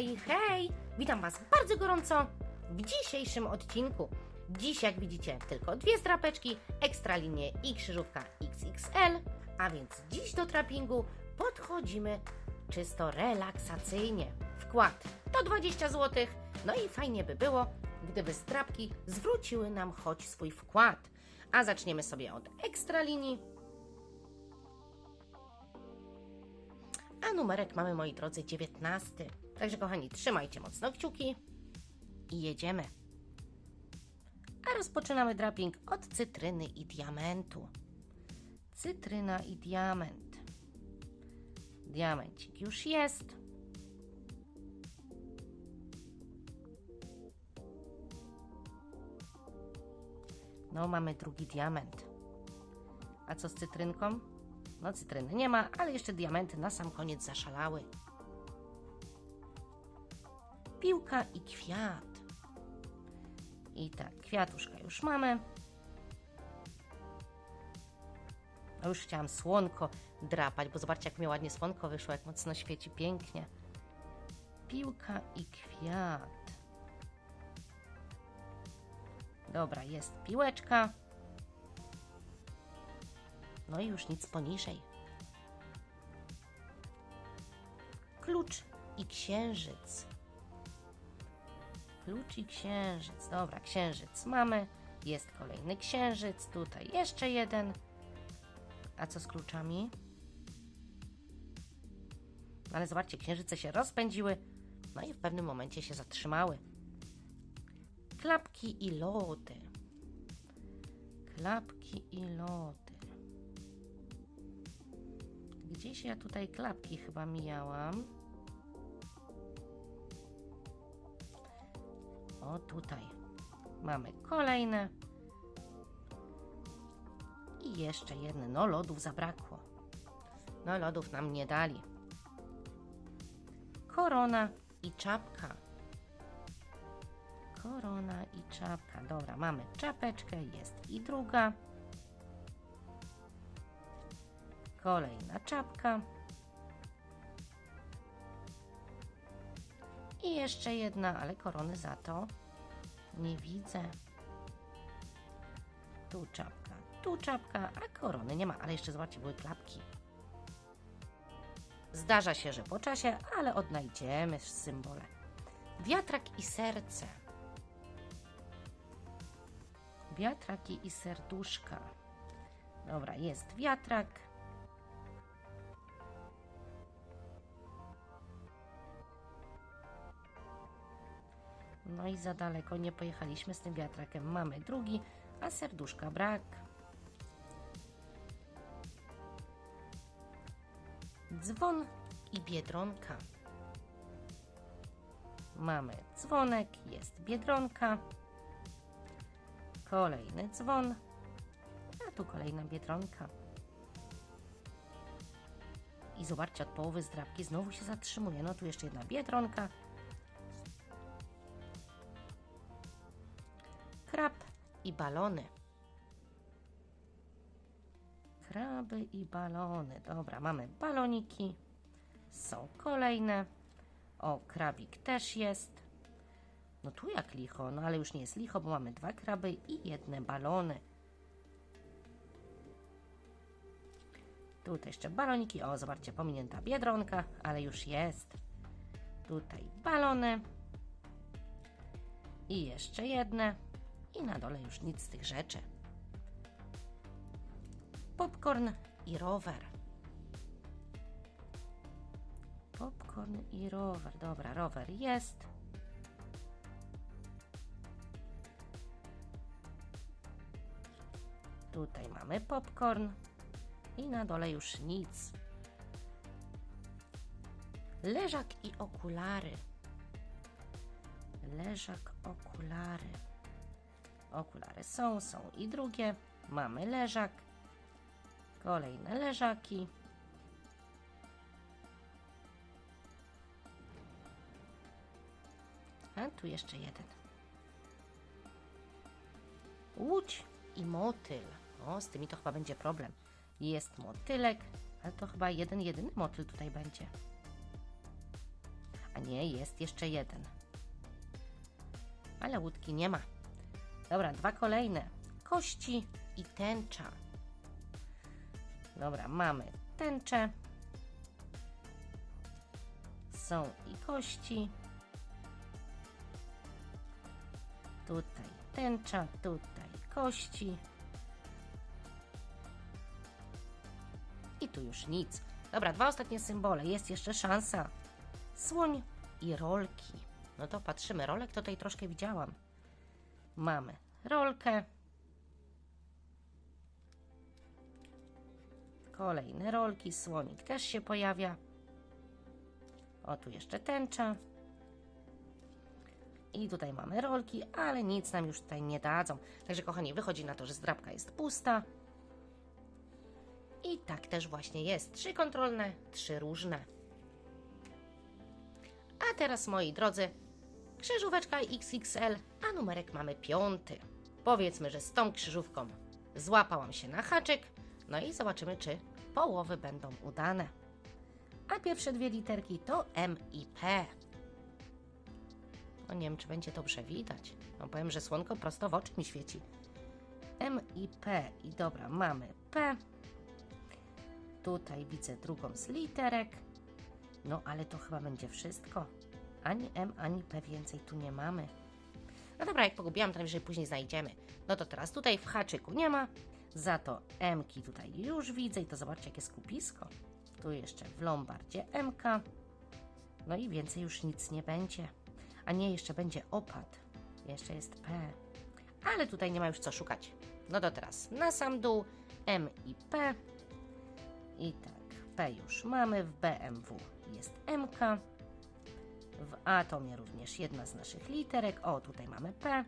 Hej, hej! Witam Was bardzo gorąco w dzisiejszym odcinku. Dziś, jak widzicie, tylko dwie strapeczki, ekstra linie i krzyżówka XXL, a więc dziś do trappingu podchodzimy czysto relaksacyjnie. Wkład to 20 zł, no i fajnie by było, gdyby strapki zwróciły nam choć swój wkład. A zaczniemy sobie od ekstra linii. A numerek mamy, moi drodzy, 19. Także, kochani, trzymajcie mocno kciuki i jedziemy. A rozpoczynamy draping od cytryny i diamentu. Cytryna i diament. Diamencik już jest. No, mamy drugi diament. A co z cytrynką? No, cytryny nie ma, ale jeszcze diamenty na sam koniec zaszalały. Piłka i kwiat. I tak, kwiatuszka już mamy. No już chciałam słonko drapać, bo zobaczcie, jak mi ładnie słonko wyszło, jak mocno świeci pięknie. Piłka i kwiat. Dobra, jest piłeczka. No i już nic poniżej. Klucz i księżyc. Klucz i księżyc. Dobra, księżyc mamy. Jest kolejny księżyc. Tutaj jeszcze jeden. A co z kluczami? Ale zobaczcie, księżyce się rozpędziły. No i w pewnym momencie się zatrzymały. Klapki i lody. Klapki i lody. Gdzieś ja tutaj klapki chyba mijałam. O, tutaj. Mamy kolejne. I jeszcze jedne. No, lodów zabrakło. No, lodów nam nie dali. Korona i czapka. Korona i czapka. Dobra, mamy czapeczkę, jest i druga. Kolejna czapka. I jeszcze jedna, ale korony za to nie widzę. Tu czapka, tu czapka, a korony nie ma. Ale jeszcze zobaczcie, były klapki. Zdarza się, że po czasie, ale odnajdziemy symbole. Wiatrak i serce. Wiatraki i serduszka. Dobra, jest wiatrak. No i za daleko nie pojechaliśmy z tym wiatrakiem. Mamy drugi, a serduszka brak. Dzwon i biedronka. Mamy dzwonek, jest biedronka. Kolejny dzwon, a tu kolejna biedronka. I zobaczcie, od połowy zdrabki znowu się zatrzymuje. No tu jeszcze jedna biedronka. Balony. Kraby i balony. Dobra, mamy baloniki. Są kolejne. O, krabik też jest. No tu jak licho, no ale już nie jest licho, bo mamy dwa kraby i jedne balony. Tutaj jeszcze baloniki. O, zobaczcie, pominięta biedronka, ale już jest. Tutaj balony. I jeszcze jedne. I na dole już nic z tych rzeczy. Popcorn i rower. Popcorn i rower. Dobra, rower jest. Tutaj mamy popcorn i na dole już nic. Leżak i okulary. Leżak, okulary. Okulary są, są i drugie. Mamy leżak. Kolejne leżaki. A tu jeszcze jeden. Łódź i motyl. O, z tymi to chyba będzie problem. Jest motylek, ale to chyba jeden, jedyny motyl tutaj będzie. A nie, jest jeszcze jeden. Ale łódki nie ma. Dobra, dwa kolejne. Kości i tęcza. Dobra, mamy tęczę. Są i kości. Tutaj tęcza, tutaj kości. I tu już nic. Dobra, dwa ostatnie symbole. Jest jeszcze szansa. Słoń i rolki. No to patrzymy. Rolek tutaj troszkę widziałam. Mamy rolkę. Kolejne rolki. Słonik też się pojawia. O, tu jeszcze tęcza. I tutaj mamy rolki, ale nic nam już tutaj nie dadzą. Także kochani, wychodzi na to, że zdrabka jest pusta. I tak też właśnie jest. Trzy kontrolne, trzy różne. A teraz, moi drodzy, krzyżóweczka XXL, a numerek mamy piąty. Powiedzmy, że z tą krzyżówką złapałam się na haczyk, no i zobaczymy, czy połowy będą udane. A pierwsze dwie literki to M i P. No nie wiem, czy będzie dobrze widać. No powiem, że słonko prosto w oczy mi świeci. M i P. I dobra, mamy P. Tutaj widzę drugą z literek. No ale to chyba będzie wszystko. Ani M, ani P więcej tu nie mamy. No dobra, jak pogubiłam, to najwyżej później znajdziemy. No to teraz tutaj w haczyku nie ma. Za to M-ki tutaj już widzę i to zobaczcie jakie skupisko. Tu jeszcze w Lombardzie MK. No i więcej już nic nie będzie. A nie, jeszcze będzie opad. Jeszcze jest P. Ale tutaj nie ma już co szukać. No to teraz na sam dół M i P. I tak, P już mamy, w BMW jest MK. W atomie również jedna z naszych literek. O, tutaj mamy P.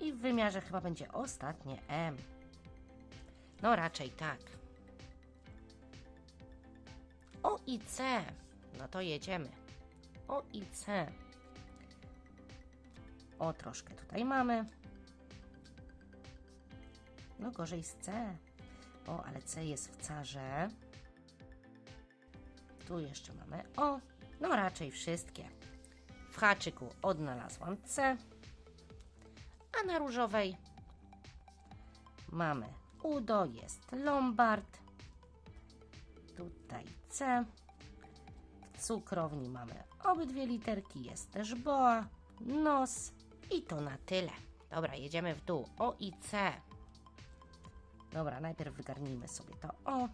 I w wymiarze chyba będzie ostatnie M. No raczej tak. O i C. No to jedziemy. O i C. O, troszkę tutaj mamy. No gorzej z C. O, ale C jest w carze. Tu jeszcze mamy O. No raczej wszystkie. W haczyku odnalazłam C. A na różowej mamy Udo, jest Lombard. Tutaj C. W cukrowni mamy obydwie literki, jest też Boa, nos i to na tyle. Dobra, jedziemy w dół. O i C. Dobra, najpierw wygarnijmy sobie to O.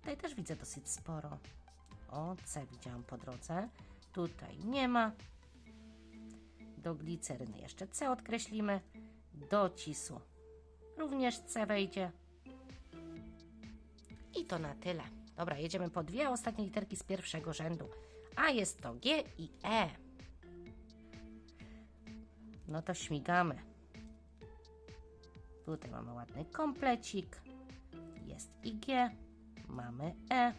Tutaj też widzę dosyć sporo. O, C widziałam po drodze. Tutaj nie ma. Do gliceryny jeszcze C odkreślimy. Do cisu również C wejdzie. I to na tyle. Dobra, jedziemy po dwie ostatnie literki z pierwszego rzędu. A jest to G i E. No to śmigamy. Tutaj mamy ładny komplecik. Jest i G. Mamy E.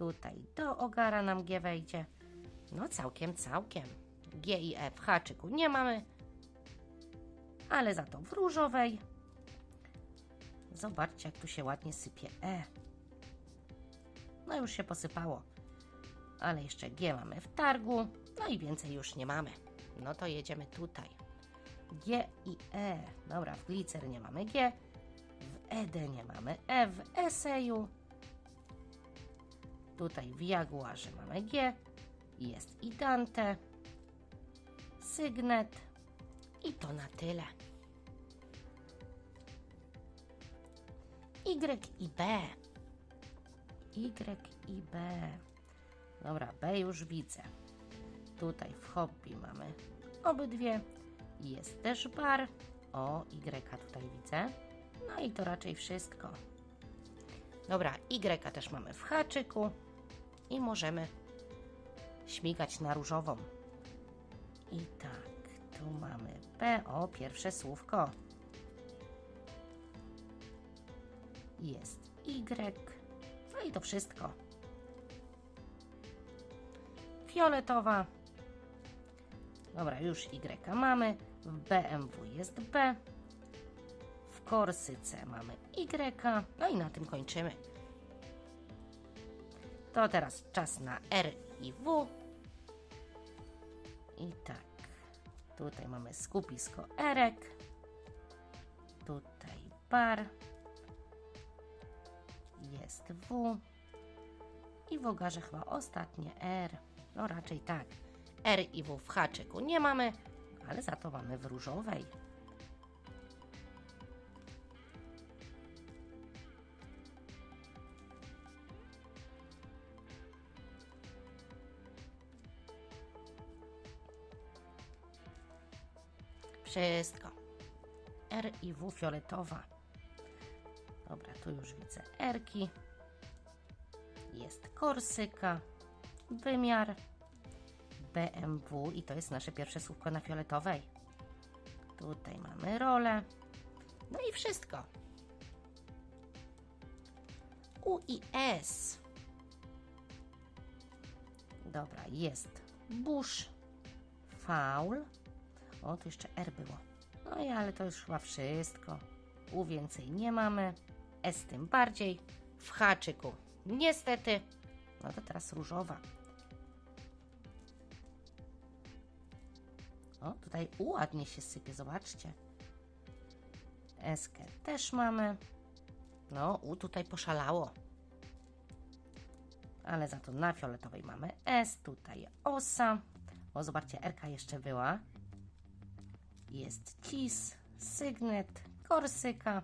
Tutaj do ogara nam G wejdzie. No całkiem, całkiem. G i E w haczyku nie mamy, ale za to w różowej. Zobaczcie, jak tu się ładnie sypie E. No już się posypało. Ale jeszcze G mamy w targu. No i więcej już nie mamy. No to jedziemy tutaj. G i E. Dobra, w glicer nie mamy G. W ED nie mamy E. W eseju. Tutaj w Jaguarze mamy G. Jest i Dante. Sygnet. I to na tyle. Y i B. Y i B. Dobra, B już widzę. Tutaj w hobby mamy obydwie. Jest też bar. O, Y tutaj widzę. No i to raczej wszystko. Dobra, Y też mamy w haczyku. I możemy śmigać na różową. I tak, tu mamy P. O, pierwsze słówko. Jest Y. No i to wszystko. Fioletowa. Dobra, już Y mamy. W BMW jest B. W Korsyce mamy Y. No i na tym kończymy. To teraz czas na R i W. I tak. Tutaj mamy skupisko Erek. Tutaj bar. Jest W. I w ogarze chyba ostatnie R. No raczej tak. R i W w haczyku nie mamy, ale za to mamy w różowej. Wszystko. R i W fioletowa. Dobra, tu już widzę Erki. Jest Korsyka. Wymiar. BMW i to jest nasze pierwsze słówko na fioletowej. Tutaj mamy rolę. No i wszystko. U i S. Dobra, jest Bush. Faul. O, tu jeszcze R było. No i ale to już chyba wszystko. U więcej nie mamy. S tym bardziej. W haczyku. Niestety. No to teraz różowa. O, tutaj U ładnie się sypie, zobaczcie. Eskę też mamy. No, U tutaj poszalało. Ale za to na fioletowej mamy S, tutaj osa. O, zobaczcie, Rka jeszcze była. Jest cis, sygnet, korsyka,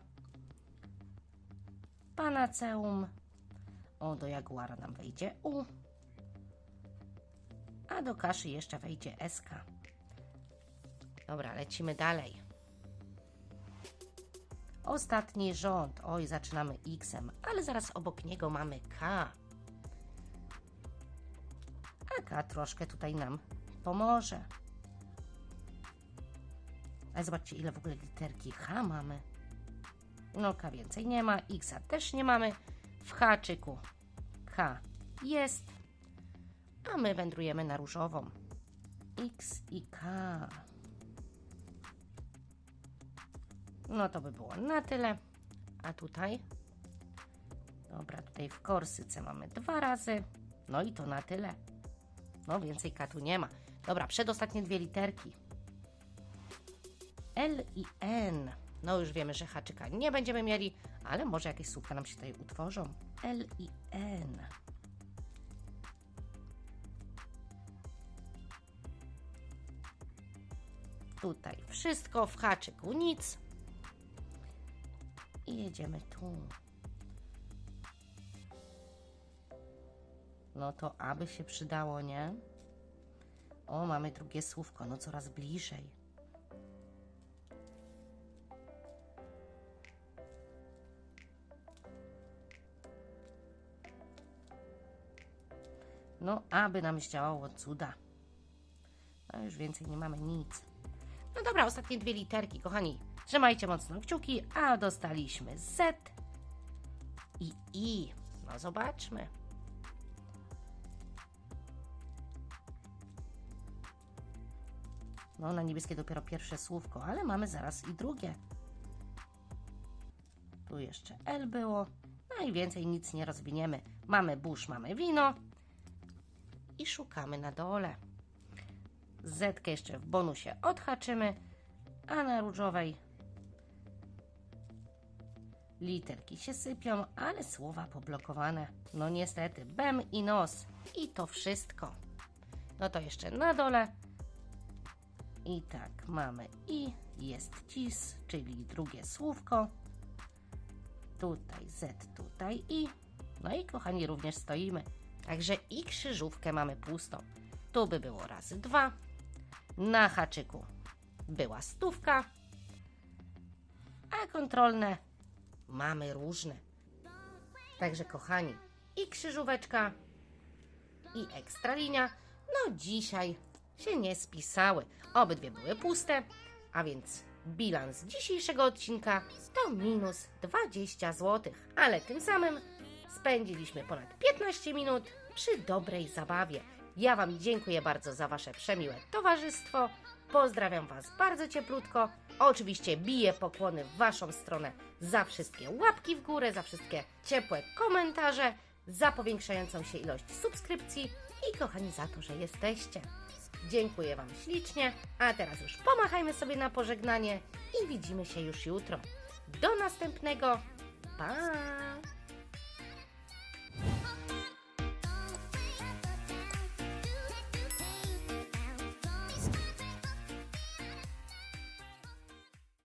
panaceum. O, do jaguara nam wejdzie U. A do kaszy jeszcze wejdzie SK. Dobra, lecimy dalej. Ostatni rząd. Oj, zaczynamy X-em, ale zaraz obok niego mamy K. A K troszkę tutaj nam pomoże. Ale zobaczcie, ile w ogóle literki H mamy. No, K więcej nie ma, X też nie mamy. W haczyku K jest, a my wędrujemy na różową. X i K. No to by było na tyle. A tutaj? Dobra, tutaj w Korsyce mamy dwa razy. No i to na tyle. No więcej katu nie ma. Dobra, przedostatnie dwie literki. L i N. No już wiemy, że haczyka nie będziemy mieli, ale może jakieś słówka nam się tutaj utworzą. L i N. Tutaj wszystko w haczyku, nic. I jedziemy tu. No to aby się przydało, nie? O, mamy drugie słówko, no coraz bliżej. No, aby nam zdziałało cuda. No już więcej nie mamy nic. No dobra, ostatnie dwie literki, kochani. Trzymajcie mocno kciuki, a dostaliśmy Z i I. No zobaczmy. No na niebieskie dopiero pierwsze słówko, ale mamy zaraz i drugie. Tu jeszcze L było. No i więcej nic nie rozwiniemy. Mamy burz, mamy wino. I szukamy na dole. Z jeszcze w bonusie odhaczymy, a na różowej literki się sypią, ale słowa poblokowane. No niestety, bem i nos. I to wszystko. No to jeszcze na dole. I tak, mamy i jest cis, czyli drugie słówko. Tutaj Z, tutaj i. No i kochani, również stoimy. Także i krzyżówkę mamy pustą. Tu by było razy dwa. Na haczyku była stówka. A kontrolne mamy różne. Także kochani, i krzyżóweczka, i ekstralinia, no dzisiaj się nie spisały. Obydwie były puste, a więc bilans dzisiejszego odcinka to minus 20 zł. Ale tym samym spędziliśmy ponad 15 minut przy dobrej zabawie. Ja Wam dziękuję bardzo za Wasze przemiłe towarzystwo. Pozdrawiam Was bardzo cieplutko. Oczywiście biję pokłony w Waszą stronę za wszystkie łapki w górę, za wszystkie ciepłe komentarze. za powiększającą się ilość subskrypcji i kochani za to, że jesteście. Dziękuję Wam ślicznie, a teraz już pomachajmy sobie na pożegnanie i widzimy się już jutro. Do następnego. Pa!